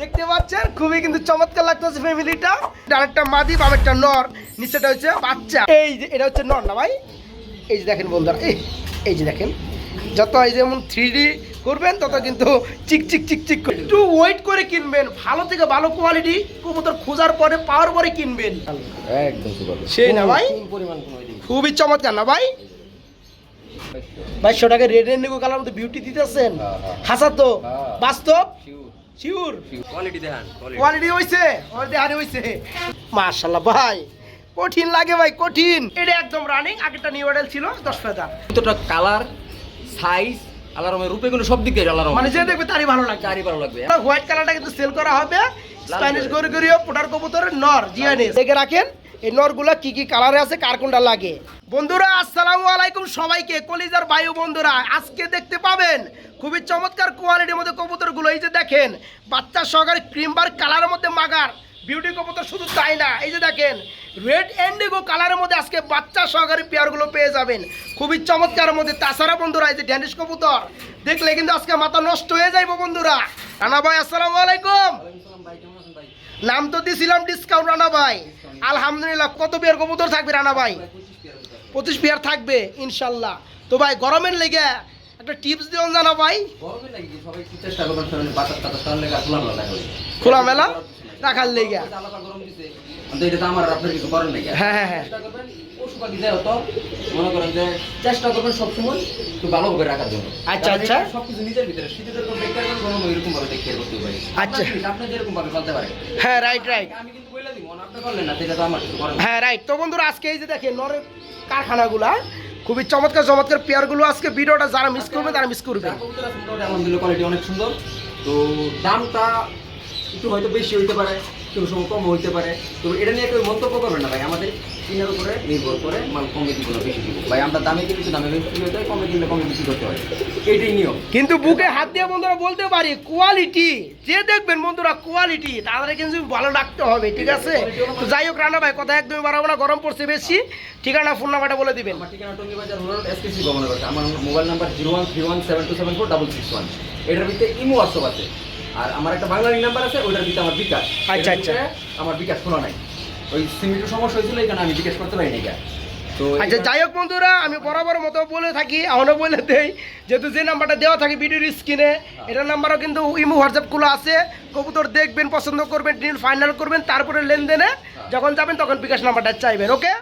দেখতে পাচ্ছেন? খুবই কিন্তু চমৎকার লাগতেছে ফ্যামিলিটা আরেকটা মাদি বামেরটা নর। নিচেটা হচ্ছে বাচ্চা। এই যে এটা হচ্ছে নর না ভাই? এই যে দেখেন বন্ধুরা এই এই যে দেখেন। যত এই যেমন থ্রি করবেন তত কিন্তু চিক চিক চিক চিক করে। একটু ওয়েট করে কিনবেন। ভালো থেকে ভালো কোয়ালিটি কবুতর খোঁজার পরে পাওয়ার পরে কিনবেন। একদম সেই না ভাই? খুবই চমৎকার না ভাই? বাইশশো। টাকা রেড এন্ডিগো কালার মধ্যে বিউটি দিতেছেন? হ্যাঁ, হ্যাঁ। হাসা তো হ্যাঁ। বাস্তব? শিওর শিওর কোয়ালিটি দেখান কোয়ালিটি কোয়ালিটি হইছে কোয়ালিটি হারি হইছে। মাশাআল্লাহ ভাই কঠিন লাগে ভাই কঠিন। এটা একদম রানিং আগেরটা নিউ মডেল ছিল দশ ফেদার কতটা কালার সাইজ আলারমের রূপে গুলো সব দিক দিয়ে আলারম মানে যে দেখবে তারই ভালো লাগে চারই ভালো লাগবে। হোয়াইট কালারটা কিন্তু সেল করা হবে স্প্যানিশ। গরি গরিও পোটার কবুতরের নর জিয়ানিস। দেখে রাখেন এই নরগুলা কি কি কালারে আছে কার কোনটা লাগে। বন্ধুরা আসসালামু আলাইকুম সবাইকে কলিজার বায়ু বন্ধুরা আজকে দেখতে পাবেন খুবই চমৎকার কোয়ালিটির মধ্যে কবুতরগুলো। এই যে দেখেন, বাচ্চা সহকারে ক্রিমবার কালারের মধ্যে মাগার। বিউটি কবুতর শুধু তাই না, এই যে দেখেন রেড এন্ডিগো কালারের মধ্যে আজকে বাচ্চা সহকারে পেয়ারগুলো পেয়ে যাবেন। খুবই চমৎকার মধ্যে। তাছাড়া বন্ধুরা, এই যে ড্যানিশ কবুতর, দেখলে কিন্তু আজকে মাথা নষ্ট হয়ে যাইবো বন্ধুরা। রানা ভাই, আসসালামু আলাইকুম। নাম তো দিছিলাম ডিসকাউন্ট রানা ভাই। আলহামদুলিল্লাহ, কত পেয়ার কবুতর থাকবে রানা ভাই? পঁচিশ পেয়ার থাকবে, ইনশাল্লাহ। তো ভাই, গরমের লেগে একটা টিপস দিও জানা ভাই। খোলা মেলা রাখার লেগে হ্যাঁ হ্যাঁ হ্যাঁ। চেষ্টা করবেন মনে করেন যে চেষ্টা সবসময় একটু ভালো করে রাখার জন্য। আচ্ছা, আচ্ছা। সবকিছু নিজের ভিতরে। শীতের যেরকম দেখতে পারবেন গরম এরকম ভাবে দেখতে করতে পারি আচ্ছা। আপনি যেরকম ভাবে চলতে পারে হ্যাঁ রাইট রাইট আমি কিন্তু বলে দিব আপনি করলেন না সেটা তো আমার কিছু করেন না। হ্যাঁ রাইট তো বন্ধুরা আজকে এই যে দেখেন নরের কারখানাগুলা খুবই চমৎকার চমৎকার পেয়ারগুলো আজকে ভিডিওটা যারা মিস করবে, তারা মিস করবে। তো দামটা একটু হয়তো বেশি হইতে পারে। একটু সময় কম হইতে পারে। তো এটা নিয়ে কেউ মন্তব্য করবে না ভাই। আমাদের কিনার উপরে নির্ভর করে মাল কমে দিব না বেশি দিব। ভাই আমরা দামে কিনছি দামে বিক্রি হতে হয় কমে কিনলে কমে বিক্রি করতে হয়। এইটাই নিয়ম। কিন্তু বুকে হাত দিয়ে বন্ধুরা বলতে পারি কোয়ালিটি যে দেখবেন বন্ধুরা কোয়ালিটি তাদের কিন্তু ভালো রাখতে হবে ঠিক আছে? তো যাই হোক রানা ভাই কথা একদমই বাড়াবো না গরম পড়ছে বেশি। ঠিকানা ফোন নাম্বারটা বলে দিবেন। আমার ঠিকানা টঙ্গি বাজার রোড এসকেসি ভবনের আমার mobile number zero one three one seven two seven four double six one এটার ভিতরে ইমো হোয়াটসঅ্যাপ আছে। আর আমার একটা বাংলালি নাম্বার আছে ওইটার ভিতরে আমার বিকাশ। আচ্ছা, ভিতরে আমার বিকাশ খোলা নাই। ওই সিমিটার সমস্যা হয়েছিল এই কারণে আমি বিকাশ করতে পারিনি গা। আচ্ছা যাই হোক বন্ধুরা আমি বরাবর মতো বলে থাকি এখনও বলে দেই যেহেতু যে নাম্বারটা দেওয়া থাকে ভিডিওর স্ক্রিনে এটার নাম্বারও কিন্তু ইমো হোয়াটসঅ্যাপ খোলা আছে। কবুতর দেখবেন পছন্দ করবেন ডিল ফাইনাল করবেন তারপরে লেনদেনে যখন যাবেন তখন বিকাশ নাম্বারটা চাইবেন ওকে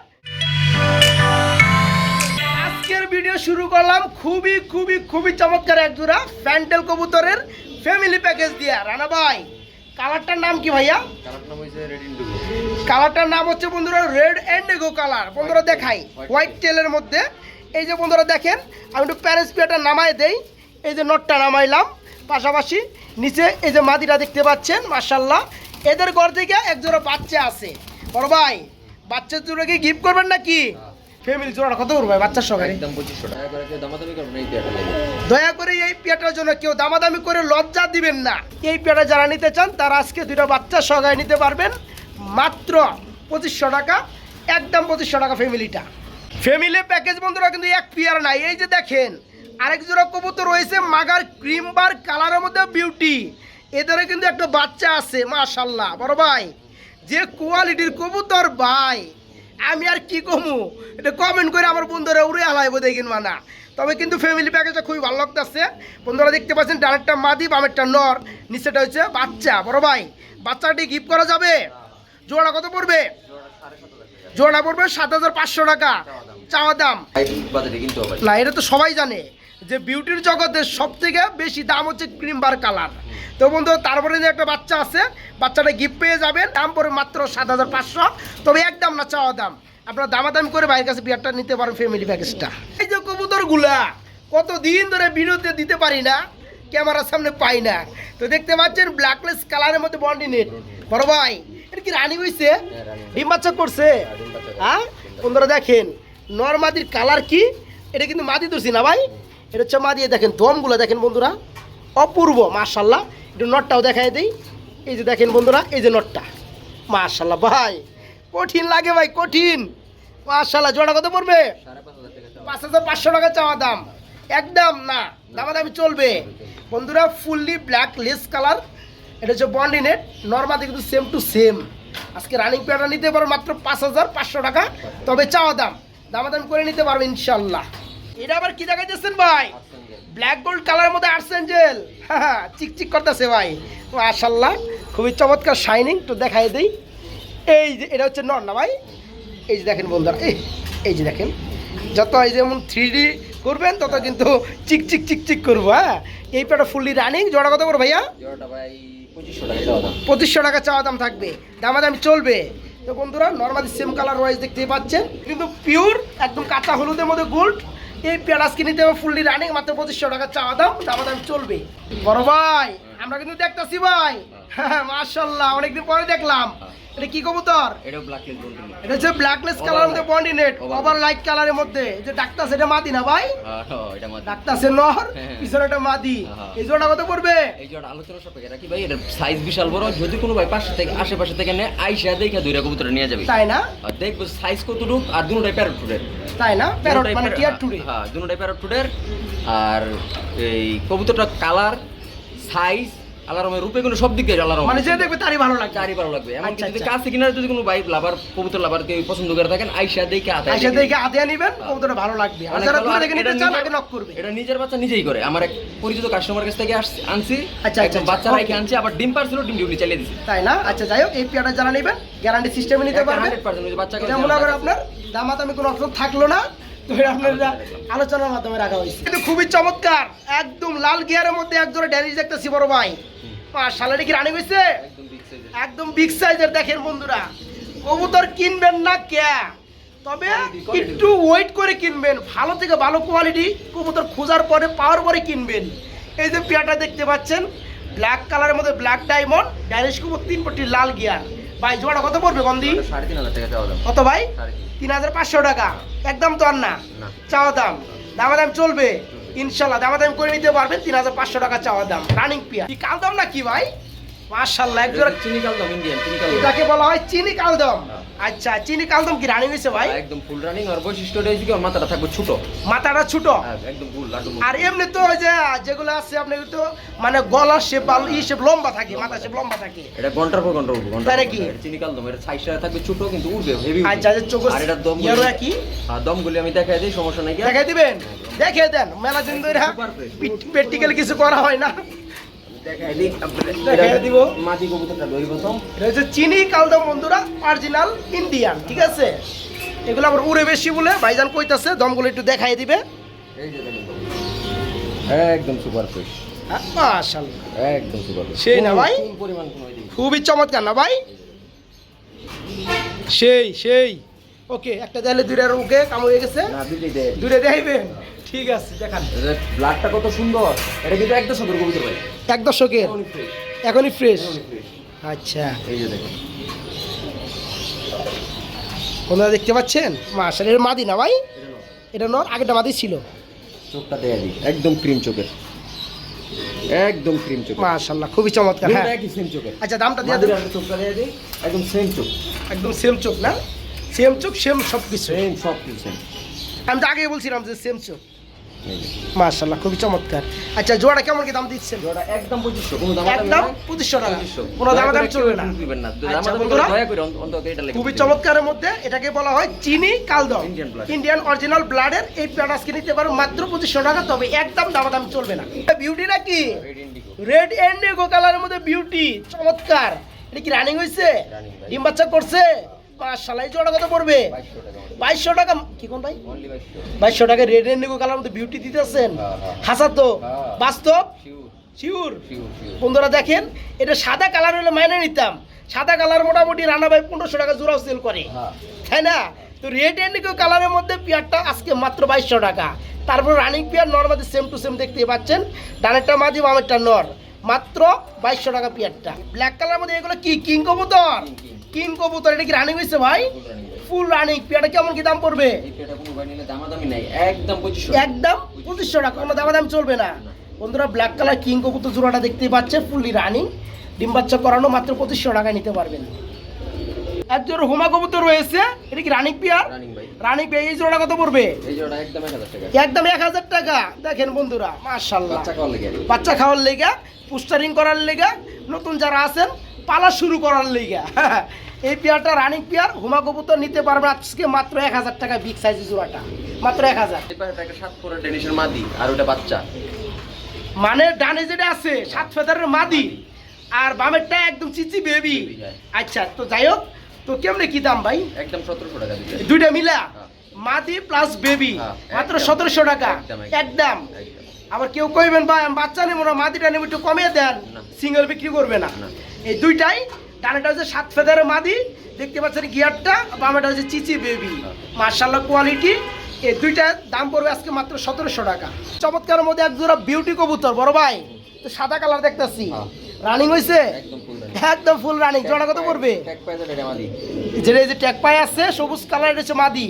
আজকের ভিডিও শুরু করলাম খুবই খুবই খুবই চমৎকার এক জোড়া প্যান্টেল কবুতরের ফ্যামিলি প্যাকেজ দিয়া রানা ভাই। কালারটার নাম কি ভাইয়া? কালারটার নাম হচ্ছে বন্ধুরা রেড এন্ড এগো কালার বন্ধুরা দেখাই হোয়াইট টেলের মধ্যে। এই যে বন্ধুরা দেখেন আমি একটু প্যারেন্স পিয়াটা নামাই দেই। এই যে নটটা নামাইলাম। পাশাপাশি নিচে এই যে মাদিটা দেখতে পাচ্ছেন মার্শাল্লাহ এদের ঘর থেকে এক জোড়া বাচ্চা আছে। বড় ভাই বাচ্চার জোড়া কি গিফট করবেন নাকি? ফ্যামিলি জোড়াটা কত করবে বাচ্চার সঙ্গে? একদম পঁচিশশো টাকা করে কেউ দামাদামি করবেন এই পেয়ারটা দয়া করে এই পেয়াটার জন্য কেউ দামাদামি করে লজ্জা দিবেন না। এই পেয়াটা যারা নিতে চান তারা আজকে দুটো বাচ্চা সগায় নিতে পারবেন। মাত্র পঁচিশশো টাকা একদম পঁচিশশো টাকা ফ্যামিলিটা। ফ্যামিলি প্যাকেজ বন্ধুরা কিন্তু এক পেয়ার নাই। এই যে দেখেন আরেক জোড়া কবুতর রয়েছে মাগার ক্রিম বার কালারের মধ্যে বিউটি এদেরও কিন্তু একটা বাচ্চা আছে মাশাল্লাহ বড় ভাই যে কোয়ালিটির কবুতর ভাই। আমি আর কি কমু? এটা কমেন্ট করে আমার বন্ধুরা উড়ে হালাইবো দেখিন মানা। তবে কিন্তু ফ্যামিলি প্যাকেজটা খুবই ভালো লাগতেছে। বন্ধুরা দেখতে পাচ্ছেন, ডানেরটা মাদি, বামেরটা নর নিচেটা হচ্ছে বাচ্চা। বড় ভাই, বাচ্চাটি গিফট করা যাবে? জোড়া কত পড়বে? জোড়া পড়বে সাত হাজার পাঁচশো টাকা। চাওয়া দাম। না, এটা তো সবাই জানে যে বিউটির জগতে সব থেকে বেশি দাম হচ্ছে ক্রিম বার কালার তো বন্ধু তারপরে যে একটা বাচ্চা আছে বাচ্চাটা গিফট পেয়ে যাবেন। দাম পড়ে মাত্র সাত হাজার পাঁচশো। তবে একদম না চাওয়া দাম। আপনারা দামাদামি করে বাইরের কাছে বিয়ারটা নিতে পারেন ফ্যামিলি প্যাকেজটা এই যে কবুতরগুলা কত দিন ধরে ভিডিওতে দিতে পারি না ক্যামেরার সামনে পাই না। তো দেখতে পাচ্ছেন ব্ল্যাকলেস কালারের মধ্যে বন্ডি নেট বড় ভাই এটা কি রানি হয়েছে ডিম বাচ্চা করছে? হ্যাঁ বন্ধুরা দেখেন নর্মাদির কালার কি? এটা কিন্তু মাদি ধরছি না ভাই। এটা হচ্ছে মাদি দেখেন দমগুলো দেখেন বন্ধুরা। অপূর্ব মার্শাল্লাহ একটু নটটাও দেখাই দিই। এই যে দেখেন বন্ধুরা, এই যে নটটা। মার্শাল্লাহ ভাই, কঠিন লাগে ভাই, কঠিন। মার্শাল্লাহ জোড়া কত পড়বে? পাঁচ হাজার পাঁচশো টাকা চাওয়া দাম। একদম না, দামাদামি চলবে। বন্ধুরা ফুললি ব্ল্যাক লেস কালার এটা হচ্ছে বন্ডিনেট নর্মালি কিন্তু সেম টু সেম আজকে রানিং পেয়ারটা নিতে পারো মাত্র পাঁচ হাজার পাঁচশো টাকা। তবে চাওয়া দাম, দামাদাম করে নিতে পারব ইনশাল্লাহ। এটা আবার কি দেখাইতেছেন ভাই? ব্ল্যাক গোল্ড কালারের মধ্যে আর্সেঞ্জেল হ্যাঁ চিকচিক করতেছে ভাই। মাশাল্লাহ খুবই চমৎকার শাইনিং তো দেখাই দিই। এই যে এটা হচ্ছে নর না ভাই? এই যে দেখেন বন্ধুরা এই এই যে দেখেন। যত এই যেমন থ্রি ডি করবেন তত কিন্তু চিক চিক চিক চিক করব হ্যাঁ? এই পেটা ফুললি রানিং জোড়া কত করে ভাইয়া? ভাই পঁচিশশো টাকা দেওয়া দাম। পঁচিশশো টাকা চাওয়া দাম থাকবে দামাদামি চলবে। তো বন্ধুরা নর্মালি সেম কালার ওয়াইজ দেখতেই পাচ্ছেন। কিন্তু পিওর একদম কাঁচা হলুদের মধ্যে গোল্ড এই পেঁয়াজ কিনতে হবে ফুললি রানিং মাত্র পঁচিশশো টাকা। চাওয়া দাম দামাদামি চলবে। বড় ভাই আমরা কিন্তু দেখতেছি ভাই। হ্যাঁ। মার্শাল্লাহ অনেকদিন পরে দেখলাম। এটা কি কবুতর? এটাও ব্ল্যাক লিস্ট বলতে এটা হচ্ছে ব্ল্যাকলেস কালারের মধ্যে বন্ডিনেট Over ওভার লাইট কালারের মধ্যে। যে ডাক্তার সেটা মাদি না ভাই? হ্যাঁ এটা মাত্র ডাক্তার সে নর হ্যাঁ। পিছনে একটা মাদি। হ্যাঁ। এই জোড়া কত পড়বে? এই জোড়া আলোচনা সাপেক্ষে এটা কি ভাই এটা সাইজ বিশাল বড়। যদি কোনো ভাই পাশে থেকে আশেপাশে থেকে নেয় আইসা দেখে দুইটা কবুতর নিয়ে যাবে। তাই না? আর দেখব সাইজ কতটুক আর দুটোটাই প্যারট ফুডের তাই না? প্যারট মানে টিয়ার টুডে হ্যাঁ দুটোটাই প্যারট ফুডের আর এই কবুতরটা কালার সাইজ আলারমের রূপে কোনো সব দিক দিয়ে আলারম মানে যে দেখবে তারই ভালো লাগবে। চারই ভালো লাগবে। এমনকি আচ্ছা, যদি আচ্ছা। কাছে কিনারে যদি কোনো বাইক লাভার কবুতর লাভার কেউ পছন্দ করে থাকেন আইসা দেখে আতায় আইসা দেখে আদিয়া নিবেন কবুতরটা ভালো লাগবে। আর যারা দূরে আর এটা নিতে চান নিজের- আগে নক করবে। এটা নিজের বাচ্চা নিজেই করে। আমার এক পরিচিত কাস্টমার কাছ থেকে আসছি- আনছি। আচ্ছা, আচ্ছা, বাচ্চা okay. রাইখে আনছি আবার ডিম পারছিল ডিম ডিউটি চালিয়ে দিছি। তাই না? আচ্ছা যাই হোক এই পেয়ারটা যারা নেবেন গ্যারান্টি সিস্টেমে নিতে পারবেন 100% বাচ্চা মনে করেন আপনার দামাদামি কোনো অপশন থাকল না। তো এটা আপনার আলোচনার মাধ্যমে রাখা হয়েছে। কিন্তু খুবই চমৎকার একদম লাল গিয়ারের মধ্যে একজোড়া ড্যানিশ দেখতেছি বড় ভাই। সালারি কি রানি হয়েছে একদম বিগ সাইজের দেখেন বন্ধুরা। কবুতর কিনবেন না কে? তবে। একটু ওয়েট করে কিনবেন। ভালো থেকে ভালো কোয়ালিটি কবুতর খোঁজার পরে পাওয়ার পরে কিনবেন। এই যে পেয়ারটা দেখতে পাচ্ছেন ব্ল্যাক কালারের মধ্যে ব্ল্যাক ডায়মন্ড ড্যানিশ কবুতর তিন পট্টি লাল গিয়ার ভাই জোড়া কত পড়বে সাড়ে তিন হাজার টাকা চাওয়া দাম। কত ভাই? তিন। হাজার পাঁচশো টাকা। একদম তো আর না। চাওয়া দাম। দামা দাম চলবে? ইনশাল্লাহ দামা দাম করে নিতে পারবেন। তিন হাজার পাঁচশো টাকা চাওয়া দাম। রানিং পিয়া কি কাল দাম না কি ভাই? মার্শাল্লাহ একজোড়া চিনি চিনি কালদম ইন্ডিয়ান চিনি কাল এটাকে বলা হয় চিনি কালদম। হ্যাঁ। আচ্ছা চিনি কালদম কি রানিং ভাই? একদম ফুল রানিং আর বৈশিষ্ট্যটা হচ্ছে কি ওর মাথাটা থাকবে ছোট। মাথাটা ছোট? হ্যাঁ, একদম ফুল আর এমনি তো ওই যে যেগুলো আছে আপনার তো মানে গলার শেপ বা ই শেপ লম্বা থাকে মাথা শেপ লম্বা থাকে। এটা ঘণ্টার পর ঘণ্টা উঠবে? ঘণ্টা। এটা চিনি কালদম এটা সাইজটা থাকবে ছোট কিন্তু উঠবে হেভি আচ্ছা যে চোখ আর এটা দম ইয়ারও কি আর দমগুলি আমি দেখাই দিই সমস্যা নাই কি দেখাই দিবেন? দেখে দেন মেলা দিন ধরে প্র্যাকটিক্যাল কিছু করা হয় না। কবুতরটা দই এটা হচ্ছে চিনি কালদম বন্ধুরা অরিজিনাল ইন্ডিয়ান ঠিক আছে? এগুলো আবার উড়ে বেশি বলে ভাইজান কইতাছে দমগুলো একটু দেখাই দিবে। এই যে একদম সুপার ফ্রেশ হ্যাঁ, একদম সুপার সেই না ভাই? পরিমাণ খুবই চমৎকার না ভাই? সেই সেই। ওকে একটা দেয়ালে দুইটার ওকে কাম হয়ে গেছে। না দুটোই দেয় দূরে দেখবেন ঠিক আছে দেখান। ব্লাডটা কত সুন্দর। এটা কিন্তু একদম সুন্দর কবুতর ভাই। এক দশকের? এখনই ফ্রেশ আচ্ছা। এই যে দেখেন। ওনারা দেখতে পাচ্ছেন? মাশাল এর মাদি না ভাই? এটা নর। আগেটা মাদি ছিল। চোখটা দেয়া দিই। একদম ক্রিম চোখের। একদম ক্রিম চোখের। মাশাল্লাহ খুবই চমৎকার হ্যাঁ। একই সেম চোখের। আচ্ছা দামটা দিয়ে দেবেন চোখটা দেয়া দিই। একদম সেম চোখ। একদম সেম চোখ না? সেম চোখ সেম সব কিছু। সেম সব কিছু আমি তো আগেই বলছিলাম যে সেম চোখ। মাশাল্লাহ খুবই চমৎকার। আচ্ছা জোড়া কেমন কি দাম দিচ্ছেন? জোড়া একদম পঁচিশশো কোনো দাম একদম পঁচিশশো টাকা। কোনো দাম দাম চলবে না। আচ্ছা, খুবই চমৎকারের মধ্যে এটাকে বলা হয় চিনি কালদম। ইন্ডিয়ান অরিজিনাল ব্লাডের এই প্যাডাসকে নিতে পারো মাত্র পঁচিশশো টাকা তবে একদম দামাদাম চলবে না। বিউটি নাকি। রেড এন্ডিগো কালারের মধ্যে বিউটি চমৎকার। এটা কি রানিং হয়েছে ডিম বাচ্চা করছে? মাশাআল্লাহ এই জোড়া কত পড়বে? 2200 টাকা। only। বাইশশো টাকা। কি কোন ভাই? বাইশশো। টাকা রেড এন্ডিগো কালার মধ্যে বিউটি দিতেছেন? হ্যাঁ, হ্যাঁ। তো? হ্যাঁ। বাস্তব? Sure। বন্ধুরা দেখেন এটা সাদা কালার হলে মাইনে নিতাম। সাদা কালার মোটামুটি রান্না ভাই পনেরোশো টাকা জোড়াও সেল করে। তাই না? তো রেড এন্ডিগো কালারের মধ্যে পেয়ারটা আজকে মাত্র বাইশশো টাকা। তারপর running pair normally same to same দেখতে পাচ্ছেন। ডানেরটা মাঝি বামেরটা নর মাত্র বাইশশো টাকা পেয়ারটা। ব্ল্যাক কালার মধ্যে এগুলো কি? কিং কবুতর। কিং কবুতর এটা কি রানিং হয়েছে ভাই। ফুল রানিং পেয়ারটা কেমন কি দাম পড়বে? দামাদামি একদম একদম পঁচিশশো টাকা কোনো দামা দাম চলবে না। বন্ধুরা ব্ল্যাক কালার কিং কবুতর জোড়াটা দেখতেই পাচ্ছে ফুললি রানিং ডিম বাচ্চা করানো মাত্র পঁচিশশো টাকায় নিতে পারবেন। একজন হোমা কবুতর রয়েছে এটা কি রানিং পিয়ার? রানিং রানিং পেয়ে এই জোড়া কত পড়বে? একদম এক হাজার টাকা। দেখেন বন্ধুরা মার্শাল্লাহ বাচ্চা খাওয়ার লেগে। পুস্টারিং করার লেগা নতুন যারা আছেন পালা শুরু করার লেগা। এই পেয়ারটা রানিং পেয়ার হুমা কবুতর নিতে পারবে আজকে মাত্র এক হাজার টাকা বিগ সাইজের জোড়াটা। মাত্র এক হাজার। মাদি আর ওটা বাচ্চা। মানে ডানে যেটা আছে সাত ফেদারের মাদি। আর বামেরটা একদম চিচি বেবি হ্যাঁ। আচ্ছা তো যাই হোক তো কেমনে কি দাম ভাই? একদম সতেরোশো টাকা দুইটা মিলা? হ্যাঁ। মাদি প্লাস বেবি হ্যাঁ, মাত্র সতেরোশো টাকা। একদম। আবার কেউ কইবেন ভাই আমি বাচ্চা নেব না মাদিটা নেব একটু কমিয়ে দেন। সিঙ্গেল বিক্রি করবে না। এই দুইটাই ডানেটা হচ্ছে সাত ফেদারের মাদি দেখতে পাচ্ছেন গিয়ারটা বামেটা হচ্ছে চিচি বেবি। মার্শাল্লাহ কোয়ালিটি এই দুইটার দাম পড়বে আজকে মাত্র সতেরোশো টাকা। চমৎকারের মধ্যে এক জোড়া বিউটি কবুতর বড় ভাই। তো সাদা কালার দেখতেছি। রানিং হয়েছে একদম ফুল রানিং জোড়া কত পড়বে? যেটা যে ট্যাগ পাই আছে সবুজ কালারের হচ্ছে মাদি।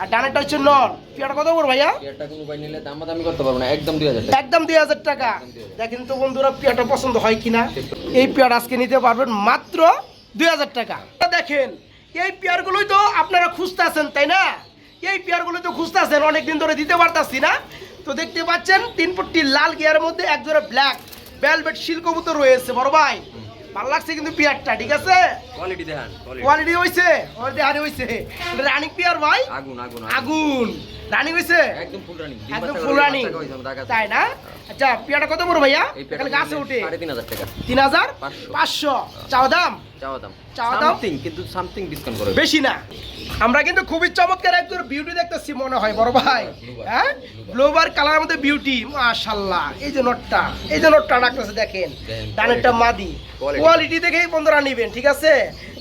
আর ডানেটা হচ্ছে নর। পিয়াটা কত পড়বে ভাইয়া? পেয়ারটা কোনো ভাই নিলে দাম দামি করতে পারব না একদম দুই হাজার টাকা। একদম দেখেন তো বন্ধুরা পেয়ারটা পছন্দ হয় কিনা? এই পেয়ার আজকে নিতে পারবেন মাত্র দুই হাজার টাকা। দেখেন এই পেয়ারগুলোই তো আপনারা খুঁজতে আছেন তাই না? এই পেয়ারগুলো তো খুঁজতে আছেন অনেকদিন ধরে দিতে পারতাছি না। তো দেখতে পাচ্ছেন তিন পট্টি লাল গিয়ারের মধ্যে এক জোড়া ব্ল্যাক ভেলভেট শিল কবুতর রয়েছে বড় ভাই। ভালো লাগছে কিন্তু পেয়ারটা ঠিক আছে? কোয়ালিটি দেখান কোয়ালিটি হইছে ওর দেহারে হইছে। রানিং পেয়ার ভাই? আগুন আগুন। আগুন। রানিং হইছে? একদম ফুল রানিং একদম ফুল রানিং তাই না? আচ্ছা পিয়াটা কত বড় ভাইয়া? এখানে গাছে উঠে। সাড়ে তিন হাজার টাকা। তিন হাজার? পাঁচশো। পাঁচশো। চাও দাম? চাওয়া দাম। চাওয়া দাম? সামথিং কিন্তু সামথিং ডিসকাউন্ট বেশি না। আমরা কিন্তু খুবই চমৎকার একজন বিউটি দেখতেছি মনে হয় বড় ভাই। হ্যাঁ? ব্লোবার কালার মধ্যে বিউটি মাশাল্লাহ। এই যে নোটটা এই যে নোটটা দেখেন। দেখেন, ডানেরটা মাদি। কোয়ালিটি দেখেই বন্ধুরা নেবেন ঠিক আছে?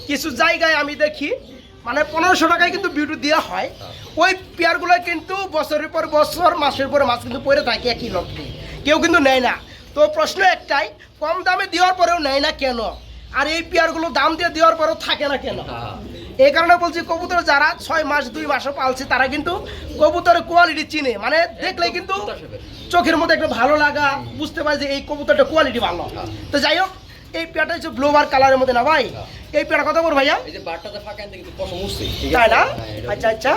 কিছু জায়গায় আমি দেখি মানে পনেরোশো টাকায় কিন্তু বিউটি দেওয়া হয়। হ্যাঁ। ওই পেয়ারগুলো কিন্তু বছরের পর বছর মাসের পর মাস কিন্তু পরে থাকে একই লটে কেউ কিন্তু নেয় না। তো প্রশ্ন একটাই কম দামে দেওয়ার পরেও নেয় না কেন? আর এই পেয়ারগুলো দাম দিয়ে দেওয়ার পরেও থাকে না কেন? হ্যাঁ। এই কারণে বলছি কবুতর যারা ছয় মাস দুই মাসও পালছে তারা কিন্তু কবুতরের কোয়ালিটি চিনে। মানে দেখলে কিন্তু চোখের মধ্যে একটা ভালো লাগা বুঝতে পারে যে এই কবুতরটা কোয়ালিটি ভালো। হ্যাঁ। তো যাই হোক এই পেয়ারটা হচ্ছে ব্লোবার কালারের মধ্যে না ভাই। এই পেয়ারটা কত বড় ভাইয়া? এই যে বারটাতে ফাঁকা আনতে কিন্তু পশম উঠছে। তাই না? হ্যাঁ, আচ্ছা আচ্ছা।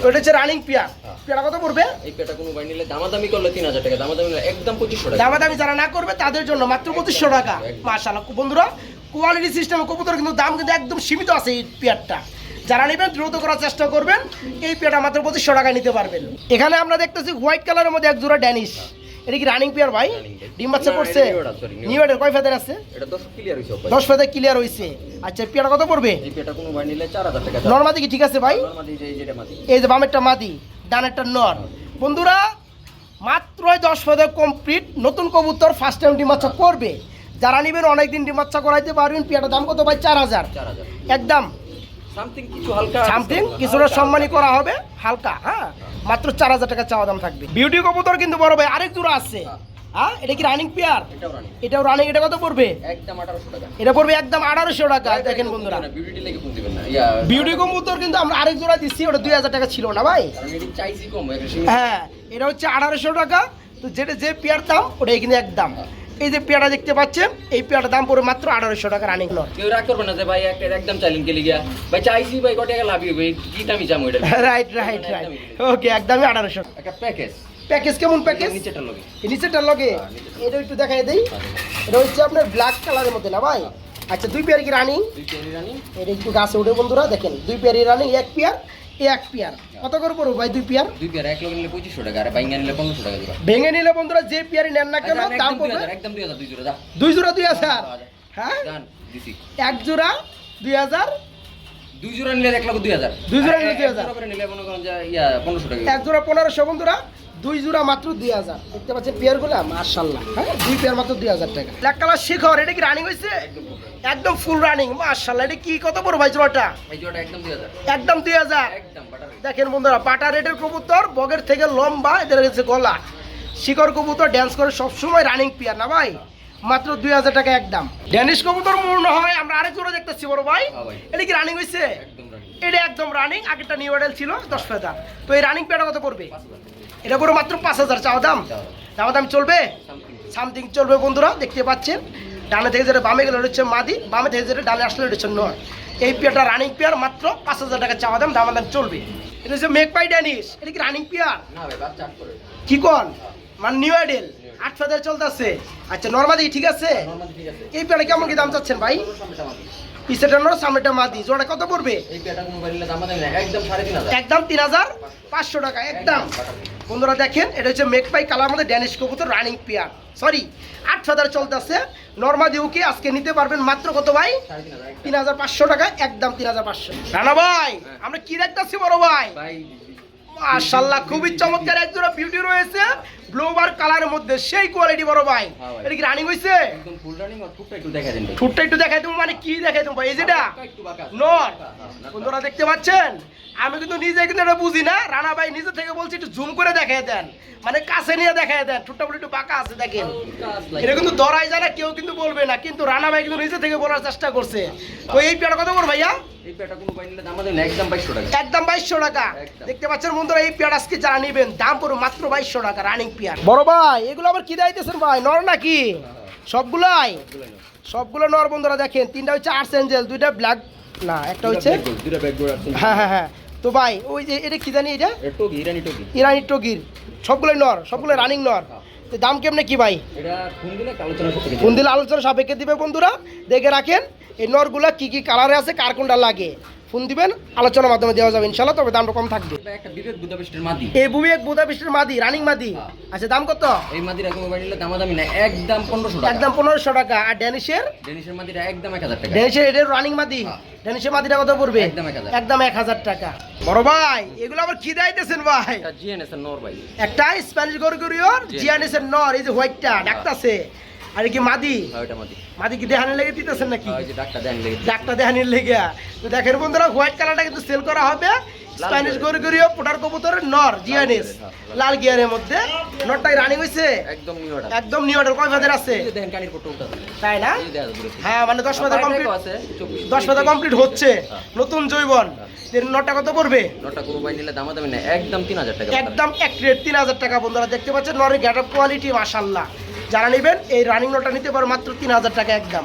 করে। এটা হচ্ছে রানিং পেয়ার। হ্যাঁ। পেয়ারটা কত পড়বে? এই পেটা কোনো ভাই নিলে দামাদামি করলে তিন হাজার টাকা দামাদামি একদম পঁচিশশো টাকা। দামাদামি যারা না করবে তাদের জন্য মাত্র পঁচিশশো টাকা। একদম। মাশাআল্লাহ। বন্ধুরা কোয়ালিটি সিস্টেমে কবুতর কিন্তু দাম কিন্তু একদম সীমিত আছে এই পেয়ারটা। যারা নেবেন দ্রুত করার চেষ্টা করবেন। এই পেয়ারটা মাত্র পঁচিশশো টাকা নিতে পারবেন। এখানে আমরা দেখতেছি হোয়াইট কালারের মধ্যে এক জোড়া ড্যানিশ এটা কি রানিং পেয়ার ভাই? ডিম বাচ্চা করছে নিউ এডের কয় ফেদার আছে? এটা দশ ক্লিয়ার হয়েছে দশ ফেদার ক্লিয়ার হয়েছে আচ্ছা পেয়ারটা কত পড়বে? এই পেটা কোনো ভাই নিলে চার হাজার টাকা নর্মাদি কি ঠিক আছে ভাই? নর্মালি যে যেটা মাটি এই যে বামেরটা মাদি ডানেরটা নর। বন্ধুরা মাত্রই দশ ফেদার কমপ্লিট নতুন কবুতর ফার্স্ট টাইম ডিম বাচ্চা করবে। যারা নেবেন অনেকদিন ডিম বাচ্চা করাইতে পারবেন পেয়ারটার দাম কত ভাই? চার হাজার। চার হাজার। একদম। সামথিং কিছুটা সম্মানী করা হবে হালকা হ্যাঁ? মাত্র চার হাজার টাকা চাওয়া দাম থাকবে। বিউটি কবুতর কিন্তু বড় ভাই আরেক দূর আছে। হ্যাঁ। এটা কি রানিং পেয়ার এটাও রানিং এটা কত পড়বে? একদম আঠারোশো টাকা। এটা পড়বে একদম আঠারোশো টাকা দেখেন বন্ধুরা। বিউটি কবুতর কিন্তু আমরা আরেক জোড়া দিচ্ছি ওটা দুই হাজার টাকা ছিল না ভাই। হ্যাঁ এটা হচ্ছে আঠারোশো টাকা। তো যেটা যে পেয়ার দাম ওটাই কিন্তু একদম। এই যে পেয়ারা দেখতে পাচ্ছেন এই পেয়ারটার দাম পড়বে মাত্র আঠারোশো টাকা রানিং নর কেউ রাগ করবে না যে ভাই একটা একদম চাইলেন কে লিগিয়া ভাই চাইছি ভাই কত টাকা লাভ হবে? কি দামি চাম ওইটা রাইট রাইট রাইট ওকে একদমই আঠারোশো। একটা প্যাকেজ প্যাকেজ কেমন প্যাকেজ নিচেটা লগে। নিচেরটার লগে? এটা একটু দেখাই দেই। এটা হচ্ছে আপনার ব্ল্যাক কালারের মধ্যে না ভাই? আচ্ছা দুই পেয়ার কি রানিং দুই কেজি রানি এটা একটু গাছে উঠে বন্ধুরা দেখেন দুই পেয়ারই রানিং এক পেয়ার এক পেয়ার। কত করে পড়ব ভাই দুই পেয়ার? দুই পেয়ার এক লগে নিলে পঁচিশশো টাকা আর বাইঙ্গা নিলে পনেরোশো টাকা দিবা ভেঙে নিলে বন্ধুরা যে পেয়ারই নেন না কেন আচ্ছা, দাম পড়বে একদম দুই হাজার দুই জোড়া দুই জোড়া দুই হাজার হ্যাঁ? এক জোড়া দুই হাজার? দুই জোড়া নিলে এক লক্ষ দুই হাজার। দুই জোড়া নিলে দুই হাজার। নিলে মনে করেন যে ইয়া পনেরোশো টাকা। এক জোড়া পনেরোশো বন্ধুরা দুই জোড়া মাত্র দুই হাজার। দেখতে পাচ্ছেন পেয়ারগুলো মার্শাল্লাহ হ্যাঁ দুই পেয়ার মাত্র দুই হাজার টাকা। ব্ল্যাক কালার শিখর এটা কি রানিং হয়েছে একদম ফুল রানিং মার্শাল্লাহ এটা কি কত বড় ভাই জোড়াটা? একদম দুই হাজার। দেখেন বন্ধুরা পাটা রেটের কবুতর বগের থেকে লম্বা এদের হচ্ছে গলা। শিকর কবুতর ড্যান্স করে সবসময় রানিং পেয়ার না ভাই? মাত্র দুই হাজার টাকা একদম। ড্যানিশ কবুতর মনে হয় আমরা আরেক জোড়া দেখতেছি বড় ভাই। হ্যাঁ এটা কি রানিং হয়েছে এটা একদম রানিং আগেরটা নিউ মডেল ছিল দশ ফেদার তো এই রানিং পেয়ারটা কত পড়বে? এটা পুরো মাত্র পাঁচ হাজার চাওয়া দাম? চাওয়া দাম। চলবে? সামথিং চলবে। বন্ধুরা দেখতে পাচ্ছেন। ডানে থেকে যেটা বামে গেলে হচ্ছে মাদি। বামে থেকে যেটা ডানে আসলে হচ্ছে নয় এই পেয়ারটা রানিং পেয়ার মাত্র পাঁচ হাজার টাকা চাওয়া দাম দাম দাম চলবে। এটা হচ্ছে মেক বাই ড্যানিশ এটা কি রানিং পেয়ার? করে। কি কন? মানে নিউ আইডেল আট হাজার চলতেছে। আচ্ছা নর্মাদি ঠিক আছে? ঠিক আছে। এই পেয়ারটা কেমন কি দাম চাচ্ছেন ভাই? নর সামনেটা মাদি জোড়া কত পড়বে? একদম তিন হাজার। পাঁচশো টাকা একদম। বন্ধুরা দেখেন এটা হচ্ছে কালার মধ্যে ড্যানিশ কবুতর রানিং পেয়ার সরি আট হাজার চলতেছে। নর্মাদি ওকে আজকে নিতে পারবেন মাত্র কত ভাই? তিন হাজার পাঁচশো টাকা একদম তিন হাজার পাঁচশো। রানা ভাই আমরা কি দেখতেছি বড় ভাই? ভাই মাশাল্লাহ খুবই চমৎকার এক জোড়া বিউটি রয়েছে। ব্লোবার কালারের মধ্যে সেই কোয়ালিটি বড় ভাই। হ্যাঁ এটা কি রানিং হইছে? একদম ফুল রানিং আর টুকটা একটু দেখা দেন ঠুটটা একটু দেখাই দেবো মানে কি দেখাই দেবো ভাই? এই যেটা। নর। হ্যাঁ, হ্যাঁ, বন্ধুরা দেখতে পাচ্ছেন? আমি কিন্তু নিজে কিন্তু এটা বুঝি না। রানা ভাই নিজে থেকে বলছি একটু জুম করে দেখাই দেন। মানে কাছে নিয়ে দেখাই দেন। ঠুটটা বলে একটু বাঁকা আছে দেখেন। এটা কিন্তু দরাই যায় না কেউ কিন্তু বলবে না। কিন্তু রানা ভাই কিন্তু নিজে থেকে বলার চেষ্টা করছে। তো এই পেয়ারটা কত বড় ভাইয়া? একদম বাইশশো টাকা। একদম বাইশশো টাকা। দেখতে পাচ্ছেন বন্ধুরা এই পেয়ার আজকে যারা নিবেন দাম পড়ো মাত্র বাইশশো টাকা রানিং পেয়ার বড় ভাই এগুলো আবার কি দাইতেছেন ভাই? নর নাকি? সবগুলাই? সবগুলো নর বন্ধুরা দেখেন তিনটা হচ্ছে আর্টস এঞ্জেল দুইটা ব্ল্যাক না একটা হচ্ছে হ্যাঁ হ্যাঁ হ্যাঁ। তো ভাই ওই যে এটা কি জানি এটা? ইরানি টগি ইরানি টগির সবগুলোই নর সবগুলো রানিং নর। তো দাম কেমনে কি ভাই? ফোন দিলে আলোচনা সাপেক্ষে দিবে বন্ধুরা? দেখে রাখেন এই নরগুলা কি কি কালারে আছে কার কোনটা লাগে? ফোন দিবেন আলোচনার মাধ্যমে দেওয়া যাবে ইনশাল্লাহ তবে দামটা কম থাকবে। এটা একটা বিবেক বুদাপেস্টের মাদি। এই এক রানিং মাদি হ্যাঁ। আচ্ছা দাম কত? এই মাদিরা বাড়ি নিলে দাম দামি না একদম পনেরোশো টাকা। একদম পনেরোশো টাকা। আর ড্যানিশের? ডেনিশের মাদিরা একদম এক হাজার টাকা। ড্যানিশের এটার রানিং মাদি। হ্যাঁ। ড্যানিশের মাদিটা কত পড়বে? একদম 1000 একদম এক হাজার টাকা। বড় ভাই এগুলো আবার কি দাইতেছেন ভাই? এটা জিএনএস এর নর ভাই। একটা স্প্যানিশ গরগরিয়র জি। জিয়ানিসের নর এই যে হোয়াইটটা ডাকতাছে। আর কি মাদি? হ্যাঁ মাদি। মাদি কি দেহানের লেগে দিতেছেন নাকি? হ্যাঁ, ডাক্তার লেগে দেহানির লেগে। তো দেখেন বন্ধুরা হোয়াইট কালারটা কিন্তু সেল করা হবে। স্প্যানিশ। গরগরিয় পোটার কবুতরের নর জিয়ানিস হ্যাঁ। লাল গিয়ারের মধ্যে। নরটাই রানিং হয়েছে একদম নিউ অর্ডার একদম নিউ অর্ডার কয় ভাজের আছে? দেখেন কানির পট্টো তাই না? হ্যাঁ মানে দশ পাতা কমপ্লিট আছে চব্বিশ। দশ পাতা কমপ্লিট হচ্ছে। নতুন জৈবন। এর নটা কত পড়বে? নটা কোনো নিলে দাম দামি না একদম তিন হাজার টাকা। একদম এক রেট তিন হাজার টাকা বন্ধুরা। দেখতে পাচ্ছেন নরের গ্যাট কোয়ালিটি মাসাল্লাহ যারা নেবেন এই রানিং নোটটা নিতে পারো মাত্র তিন হাজার টাকা একদম